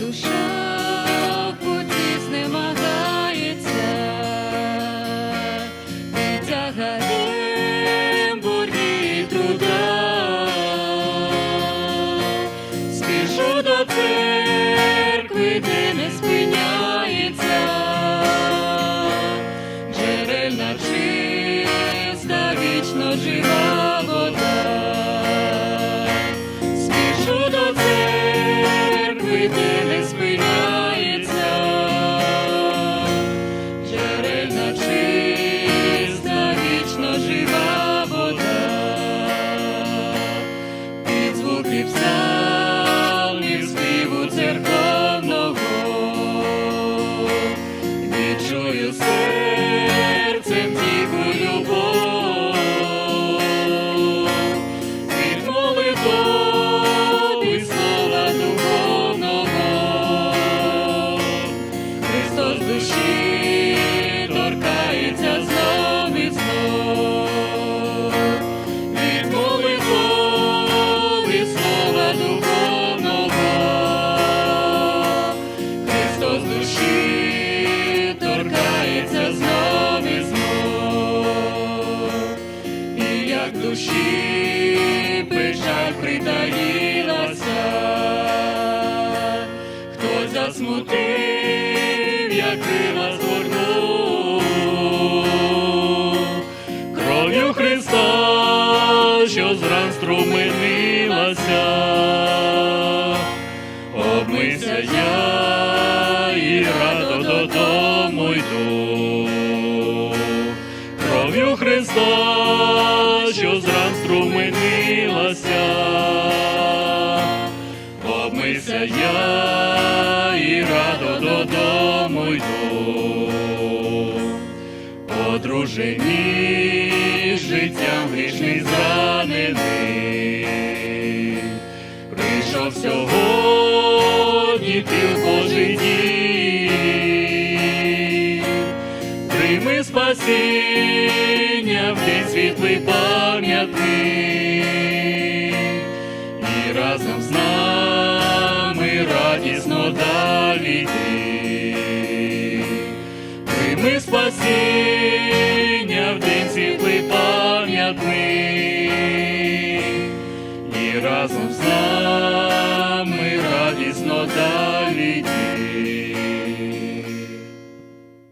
душа в знемагається, під тягарем труда, спішу до церкви, де не спиняється, джерельна чиста, вічно жива Христос душі торкається знов і знов. І як душі печаль притаїлася, хтось засмутив, як крила згорнув, кров'ю Христа, що зран струменилася, обмився я додому йду. Кров'ю Христа, що зран струменилася, обмився я і радо додому йду, одружені життям грішний зранений, прийшов сьогодні Прийми спасіння в день світлий пам'ятний, і разом з нами радісно далі йти. Прийми спасіння в день світлий пам'ятний, і разом з нами